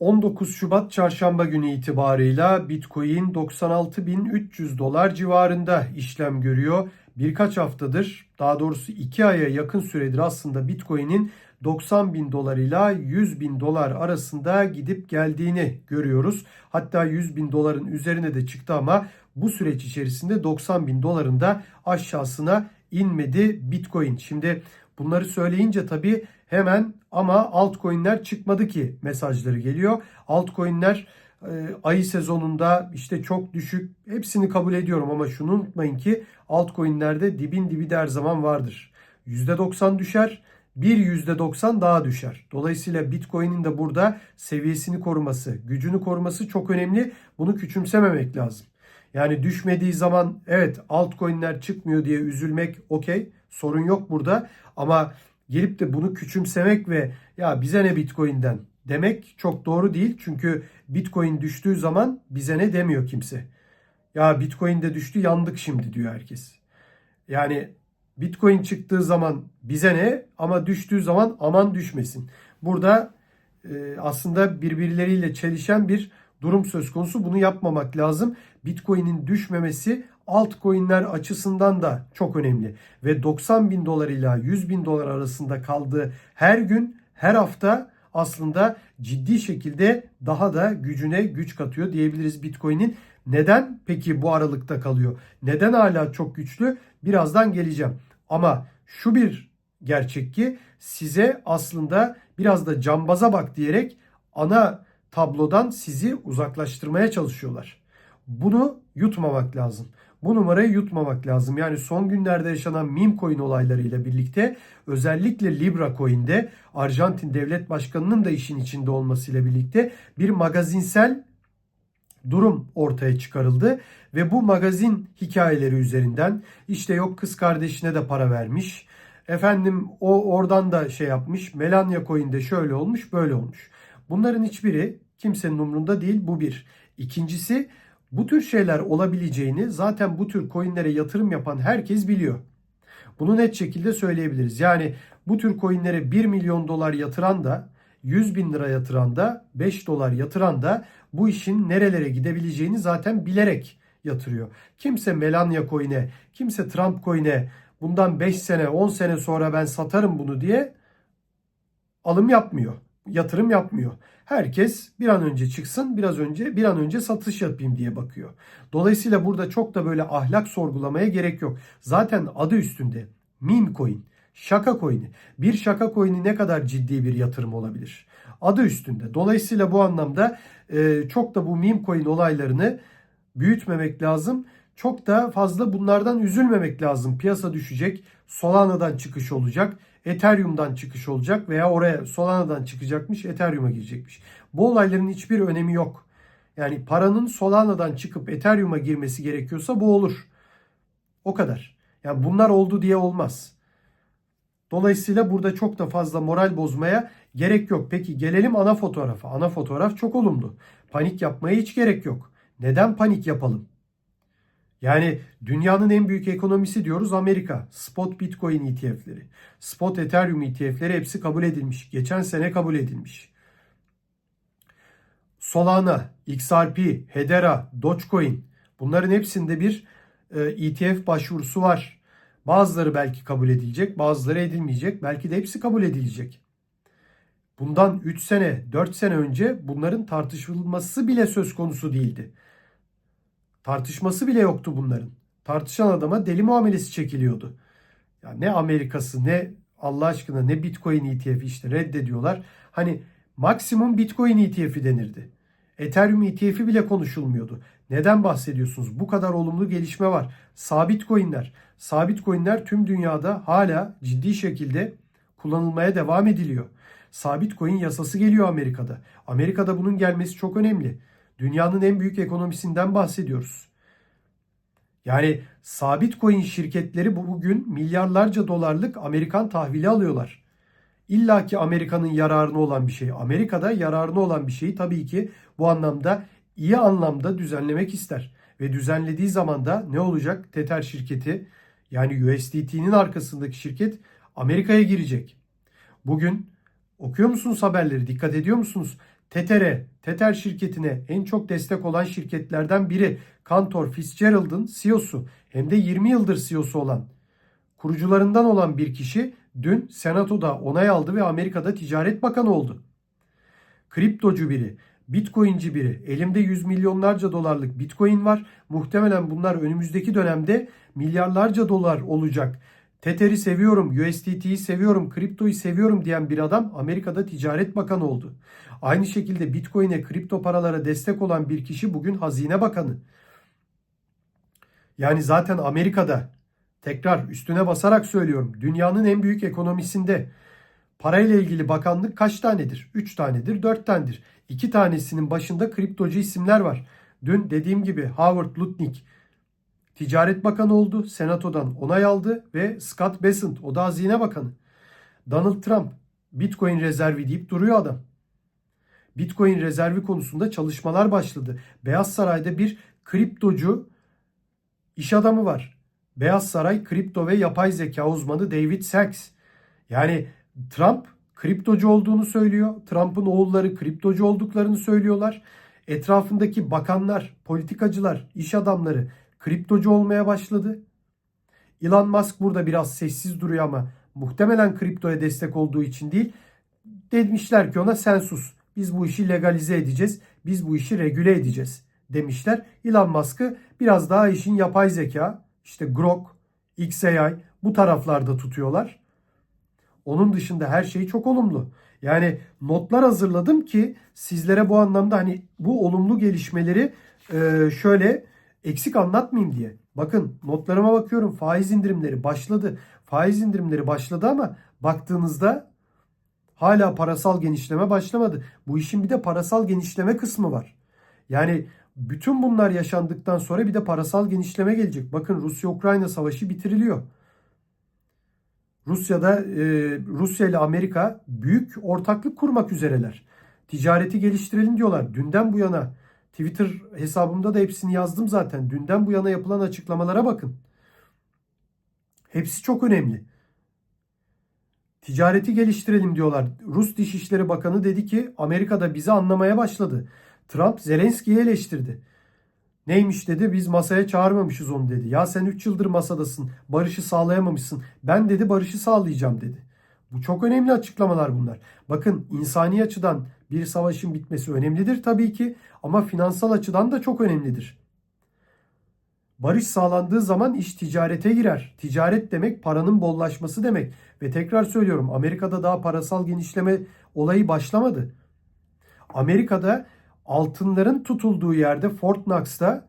19 Şubat çarşamba günü itibarıyla Bitcoin 96.300 dolar civarında işlem görüyor. Birkaç haftadır daha doğrusu 2 aya yakın süredir aslında Bitcoin'in 90 bin dolar ile 100 bin dolar arasında gidip geldiğini görüyoruz. Hatta 100 bin doların üzerine de çıktı ama bu süreç içerisinde 90 bin doların da aşağısına inmedi Bitcoin. Şimdi bunları söyleyince tabii hemen ama altcoin'ler çıkmadı ki mesajları geliyor. Altcoin'ler e, ayı sezonunda işte çok düşük hepsini kabul ediyorum ama şunu unutmayın ki altcoin'lerde dibin dibi de her zaman vardır. %90 düşer bir %90 daha düşer. Dolayısıyla Bitcoin'in de burada seviyesini koruması, gücünü koruması çok önemli. Bunu küçümsememek lazım. Yani düşmediği zaman evet altcoin'ler çıkmıyor diye üzülmek okey. Sorun yok burada. Ama gelip de bunu küçümsemek ve ya bize ne Bitcoin'den demek çok doğru değil. Çünkü Bitcoin düştüğü zaman bize ne demiyor kimse. Ya Bitcoin de düştü yandık şimdi diyor herkes. Yani Bitcoin çıktığı zaman bize ne ama düştüğü zaman aman düşmesin. Burada e, aslında birbirleriyle çelişen bir durum söz konusu. Bunu yapmamak lazım. Bitcoin'in düşmemesi altcoin'ler açısından da çok önemli. Ve 90 bin dolar ile 100 bin dolar arasında kaldığı her gün, her hafta aslında ciddi şekilde daha da gücüne güç katıyor diyebiliriz Bitcoin'in. Neden peki bu aralıkta kalıyor? Neden hala çok güçlü? Birazdan geleceğim. Ama şu bir gerçek ki size aslında biraz da cambaza bak diyerek ana tablodan sizi uzaklaştırmaya çalışıyorlar. Bunu yutmamak lazım. Bu numarayı yutmamak lazım. Yani son günlerde yaşanan meme coin olaylarıyla birlikte özellikle Libra coin'de Arjantin devlet başkanının da işin içinde olmasıyla birlikte bir magazinsel durum ortaya çıkarıldı ve bu magazin hikayeleri üzerinden işte yok kız kardeşine de para vermiş. Efendim o oradan da şey yapmış. Melania Coin'de şöyle olmuş, böyle olmuş. Bunların hiçbiri kimsenin umrunda değil. Bu bir. İkincisi bu tür şeyler olabileceğini zaten bu tür coinlere yatırım yapan herkes biliyor. Bunu net şekilde söyleyebiliriz. Yani bu tür coinlere 1 milyon dolar yatıran da 100 bin lira yatıran da 5 dolar yatıran da bu işin nerelere gidebileceğini zaten bilerek yatırıyor. Kimse Melania coin'e, kimse Trump coin'e bundan 5 sene 10 sene sonra ben satarım bunu diye alım yapmıyor. Yatırım yapmıyor. Herkes bir an önce çıksın, biraz önce bir an önce satış yapayım diye bakıyor. Dolayısıyla burada çok da böyle ahlak sorgulamaya gerek yok. Zaten adı üstünde meme coin, şaka coin'i. Bir şaka coin'i ne kadar ciddi bir yatırım olabilir? Adı üstünde. Dolayısıyla bu anlamda e, çok da bu meme coin olaylarını büyütmemek lazım. Çok da fazla bunlardan üzülmemek lazım. Piyasa düşecek, Solana'dan çıkış olacak, Ethereum'dan çıkış olacak veya oraya Solana'dan çıkacakmış, Ethereum'a girecekmiş. Bu olayların hiçbir önemi yok. Yani paranın Solana'dan çıkıp Ethereum'a girmesi gerekiyorsa bu olur. O kadar. Yani bunlar oldu diye olmaz. Dolayısıyla burada çok da fazla moral bozmaya gerek yok. Peki gelelim ana fotoğrafa. Ana fotoğraf çok olumlu. Panik yapmaya hiç gerek yok. Neden panik yapalım? Yani dünyanın en büyük ekonomisi diyoruz Amerika. Spot Bitcoin ETF'leri, Spot Ethereum ETF'leri hepsi kabul edilmiş. Geçen sene kabul edilmiş. Solana, XRP, Hedera, Dogecoin bunların hepsinde bir ETF başvurusu var. Bazıları belki kabul edilecek, bazıları edilmeyecek. Belki de hepsi kabul edilecek. Bundan 3 sene, 4 sene önce bunların tartışılması bile söz konusu değildi. Tartışması bile yoktu bunların. Tartışan adama deli muamelesi çekiliyordu. Ya ne Amerikası ne Allah aşkına ne Bitcoin ETF işte reddediyorlar. Hani maksimum Bitcoin ETF'i denirdi. Ethereum ETF'i bile konuşulmuyordu. Neden bahsediyorsunuz? Bu kadar olumlu gelişme var. Sabit coinler. Sabit coinler tüm dünyada hala ciddi şekilde kullanılmaya devam ediliyor. Sabit coin yasası geliyor Amerika'da. Amerika'da bunun gelmesi çok önemli. Dünyanın en büyük ekonomisinden bahsediyoruz. Yani sabit coin şirketleri bugün milyarlarca dolarlık Amerikan tahvili alıyorlar. İlla ki Amerika'nın yararına olan bir şey. Amerika'da yararına olan bir şeyi tabii ki bu anlamda iyi anlamda düzenlemek ister. Ve düzenlediği zaman da ne olacak? Tether şirketi yani USDT'nin arkasındaki şirket Amerika'ya girecek. Bugün okuyor musunuz haberleri? Dikkat ediyor musunuz? Teter'e, Teter şirketine en çok destek olan şirketlerden biri Cantor Fitzgerald'ın CEO'su hem de 20 yıldır CEO'su olan kurucularından olan bir kişi dün Senato'da onay aldı ve Amerika'da Ticaret Bakanı oldu. Kriptocu biri, Bitcoin'ci biri. Elimde yüz milyonlarca dolarlık Bitcoin var. Muhtemelen bunlar önümüzdeki dönemde milyarlarca dolar olacak. Tether'i seviyorum, USDT'yi seviyorum, kriptoyu seviyorum diyen bir adam Amerika'da Ticaret Bakanı oldu. Aynı şekilde Bitcoin'e, kripto paralara destek olan bir kişi bugün Hazine Bakanı. Yani zaten Amerika'da tekrar üstüne basarak söylüyorum. Dünyanın en büyük ekonomisinde parayla ilgili bakanlık kaç tanedir? 3 tanedir, 4 tanedir. 2 tanesinin başında kriptocu isimler var. Dün dediğim gibi Howard Lutnick Ticaret Bakanı oldu. Senato'dan onay aldı ve Scott Bessent o da Hazine Bakanı. Donald Trump Bitcoin rezervi deyip duruyor adam. Bitcoin rezervi konusunda çalışmalar başladı. Beyaz Saray'da bir kriptocu iş adamı var. Beyaz Saray kripto ve yapay zeka uzmanı David Sachs. Yani Trump kriptocu olduğunu söylüyor. Trump'ın oğulları kriptocu olduklarını söylüyorlar. Etrafındaki bakanlar, politikacılar, iş adamları kriptocu olmaya başladı. Elon Musk burada biraz sessiz duruyor ama muhtemelen kriptoya destek olduğu için değil. Demişler ki ona sen sus. Biz bu işi legalize edeceğiz. Biz bu işi regüle edeceğiz demişler. Elon Musk'ı biraz daha işin yapay zeka, işte Grok, XAI bu taraflarda tutuyorlar. Onun dışında her şey çok olumlu. Yani notlar hazırladım ki sizlere bu anlamda hani bu olumlu gelişmeleri şöyle eksik anlatmayayım diye. Bakın notlarıma bakıyorum faiz indirimleri başladı. Faiz indirimleri başladı ama baktığınızda hala parasal genişleme başlamadı. Bu işin bir de parasal genişleme kısmı var. Yani bütün bunlar yaşandıktan sonra bir de parasal genişleme gelecek. Bakın Rusya-Ukrayna savaşı bitiriliyor. Rusya'da e, Rusya ile Amerika büyük ortaklık kurmak üzereler. Ticareti geliştirelim diyorlar. Dünden bu yana Twitter hesabımda da hepsini yazdım zaten. Dünden bu yana yapılan açıklamalara bakın. Hepsi çok önemli. Ticareti geliştirelim diyorlar. Rus Dışişleri Bakanı dedi ki Amerika'da bizi anlamaya başladı. Trump Zelenski'yi eleştirdi. Neymiş dedi biz masaya çağırmamışız onu dedi. Ya sen 3 yıldır masadasın barışı sağlayamamışsın. Ben dedi barışı sağlayacağım dedi. Bu çok önemli açıklamalar bunlar. Bakın insani açıdan bir savaşın bitmesi önemlidir tabii ki ama finansal açıdan da çok önemlidir. Barış sağlandığı zaman iş ticarete girer. Ticaret demek paranın bollaşması demek. Ve tekrar söylüyorum Amerika'da daha parasal genişleme olayı başlamadı. Amerika'da altınların tutulduğu yerde Fort Knox'ta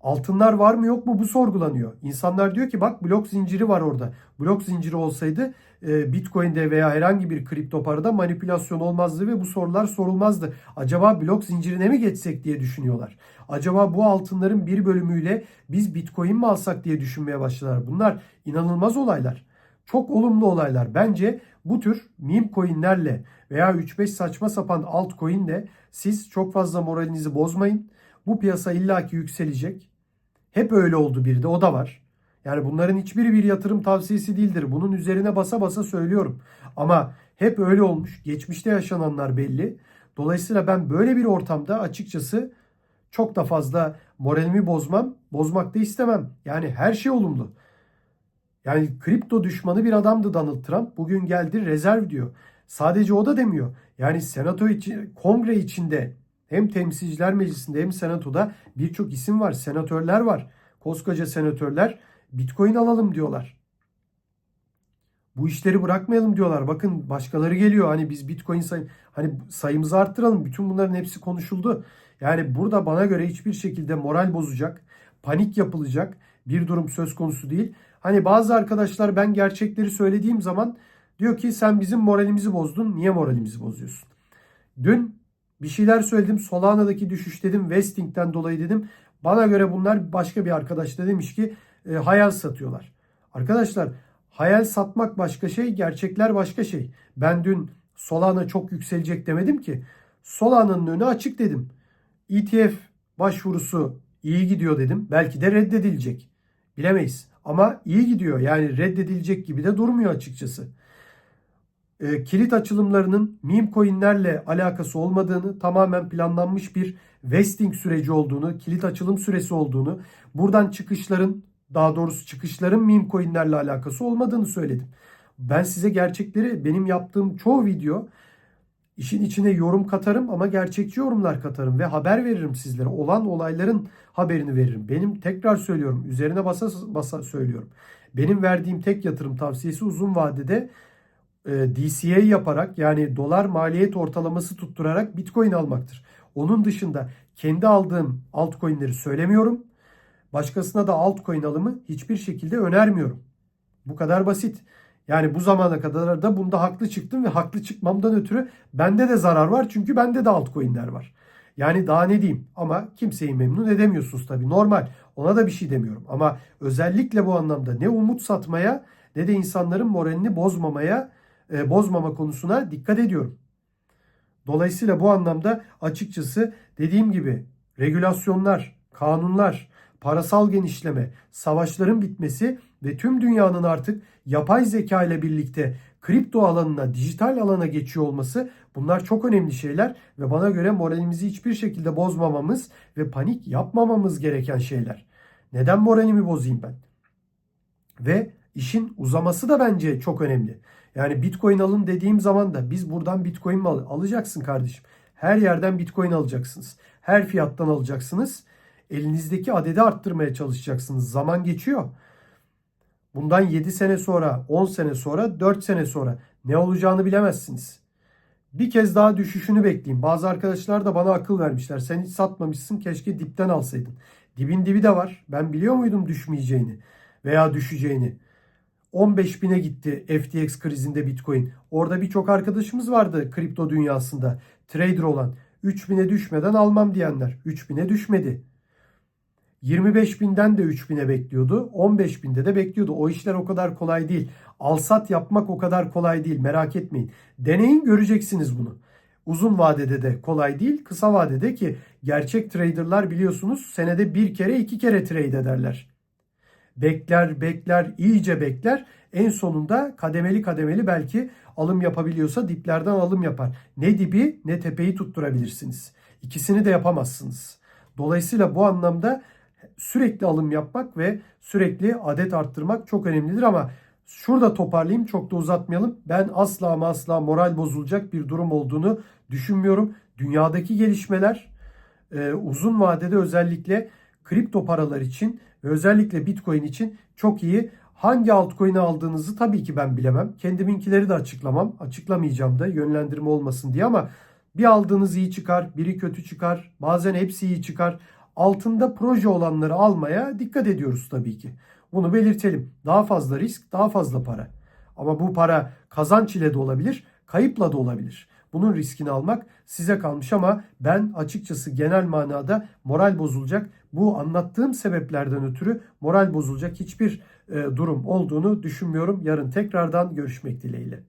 altınlar var mı yok mu bu sorgulanıyor. İnsanlar diyor ki bak blok zinciri var orada. Blok zinciri olsaydı Bitcoin'de veya herhangi bir kripto parada manipülasyon olmazdı ve bu sorular sorulmazdı. Acaba blok zincirine mi geçsek diye düşünüyorlar. Acaba bu altınların bir bölümüyle biz Bitcoin mi alsak diye düşünmeye başladılar. Bunlar inanılmaz olaylar. Çok olumlu olaylar. Bence bu tür meme coinlerle veya 3-5 saçma sapan altcoin'le siz çok fazla moralinizi bozmayın. Bu piyasa illaki yükselecek. Hep öyle oldu bir de o da var. Yani bunların hiçbiri bir yatırım tavsiyesi değildir. Bunun üzerine basa basa söylüyorum. Ama hep öyle olmuş. Geçmişte yaşananlar belli. Dolayısıyla ben böyle bir ortamda açıkçası çok da fazla moralimi bozmam. Bozmak da istemem. Yani her şey olumlu. Yani kripto düşmanı bir adamdı Donald Trump. Bugün geldi rezerv diyor. Sadece o da demiyor. Yani senato için, kongre içinde hem temsilciler meclisinde hem senatoda birçok isim var. Senatörler var. Koskoca senatörler Bitcoin alalım diyorlar. Bu işleri bırakmayalım diyorlar. Bakın başkaları geliyor. Hani biz Bitcoin say hani sayımızı arttıralım. Bütün bunların hepsi konuşuldu. Yani burada bana göre hiçbir şekilde moral bozacak, panik yapılacak bir durum söz konusu değil. Hani bazı arkadaşlar ben gerçekleri söylediğim zaman diyor ki sen bizim moralimizi bozdun. Niye moralimizi bozuyorsun? Dün bir şeyler söyledim. Solana'daki düşüş dedim. Westing'den dolayı dedim. Bana göre bunlar başka bir arkadaş da demiş ki e, hayal satıyorlar. Arkadaşlar hayal satmak başka şey, gerçekler başka şey. Ben dün Solana çok yükselecek demedim ki. Solana'nın önü açık dedim. ETF başvurusu iyi gidiyor dedim. Belki de reddedilecek. Bilemeyiz. Ama iyi gidiyor. Yani reddedilecek gibi de durmuyor açıkçası. e, kilit açılımlarının meme coinlerle alakası olmadığını, tamamen planlanmış bir vesting süreci olduğunu, kilit açılım süresi olduğunu, buradan çıkışların daha doğrusu çıkışların meme coinlerle alakası olmadığını söyledim. Ben size gerçekleri benim yaptığım çoğu video işin içine yorum katarım ama gerçekçi yorumlar katarım ve haber veririm sizlere. Olan olayların haberini veririm. Benim tekrar söylüyorum, üzerine basa basa söylüyorum. Benim verdiğim tek yatırım tavsiyesi uzun vadede e, DCA yaparak yani dolar maliyet ortalaması tutturarak Bitcoin almaktır. Onun dışında kendi aldığım altcoin'leri söylemiyorum. Başkasına da altcoin alımı hiçbir şekilde önermiyorum. Bu kadar basit. Yani bu zamana kadar da bunda haklı çıktım ve haklı çıkmamdan ötürü bende de zarar var çünkü bende de altcoin'ler var. Yani daha ne diyeyim ama kimseyi memnun edemiyorsunuz tabii normal. Ona da bir şey demiyorum ama özellikle bu anlamda ne umut satmaya ne de insanların moralini bozmamaya, e, bozmama konusuna dikkat ediyorum. Dolayısıyla bu anlamda açıkçası dediğim gibi regülasyonlar, kanunlar, parasal genişleme, savaşların bitmesi ve tüm dünyanın artık yapay zeka ile birlikte kripto alanına, dijital alana geçiyor olması bunlar çok önemli şeyler ve bana göre moralimizi hiçbir şekilde bozmamamız ve panik yapmamamız gereken şeyler. Neden moralimi bozayım ben? Ve işin uzaması da bence çok önemli. Yani Bitcoin alın dediğim zaman da biz buradan Bitcoin mi al- alacaksın kardeşim? Her yerden Bitcoin alacaksınız. Her fiyattan alacaksınız. Elinizdeki adedi arttırmaya çalışacaksınız. Zaman geçiyor. Bundan 7 sene sonra, 10 sene sonra, 4 sene sonra ne olacağını bilemezsiniz. Bir kez daha düşüşünü bekleyin. Bazı arkadaşlar da bana akıl vermişler. Sen hiç satmamışsın keşke dipten alsaydın. Dibin dibi de var. Ben biliyor muydum düşmeyeceğini veya düşeceğini. 15 bine gitti FTX krizinde Bitcoin. Orada birçok arkadaşımız vardı kripto dünyasında trader olan. 3000'e düşmeden almam diyenler. 3000'e düşmedi. 25 binden de 3000'e bekliyordu. 15 binde de bekliyordu. O işler o kadar kolay değil. Alsat yapmak o kadar kolay değil. Merak etmeyin. Deneyin göreceksiniz bunu. Uzun vadede de kolay değil. Kısa vadede ki gerçek traderlar biliyorsunuz senede bir kere iki kere trade ederler. Bekler bekler iyice bekler. En sonunda kademeli kademeli belki alım yapabiliyorsa diplerden alım yapar. Ne dibi ne tepeyi tutturabilirsiniz. İkisini de yapamazsınız. Dolayısıyla bu anlamda sürekli alım yapmak ve sürekli adet arttırmak çok önemlidir ama şurada toparlayayım çok da uzatmayalım. Ben asla ama asla moral bozulacak bir durum olduğunu düşünmüyorum. Dünyadaki gelişmeler e, uzun vadede özellikle kripto paralar için ve özellikle Bitcoin için çok iyi. Hangi altcoin'i aldığınızı tabii ki ben bilemem. Kendiminkileri de açıklamam. Açıklamayacağım da yönlendirme olmasın diye ama bir aldığınız iyi çıkar, biri kötü çıkar. Bazen hepsi iyi çıkar. Altında proje olanları almaya dikkat ediyoruz tabii ki. Bunu belirtelim. Daha fazla risk, daha fazla para. Ama bu para kazanç ile de olabilir, kayıpla da olabilir. Bunun riskini almak size kalmış ama ben açıkçası genel manada moral bozulacak bu anlattığım sebeplerden ötürü moral bozulacak hiçbir e, durum olduğunu düşünmüyorum. Yarın tekrardan görüşmek dileğiyle.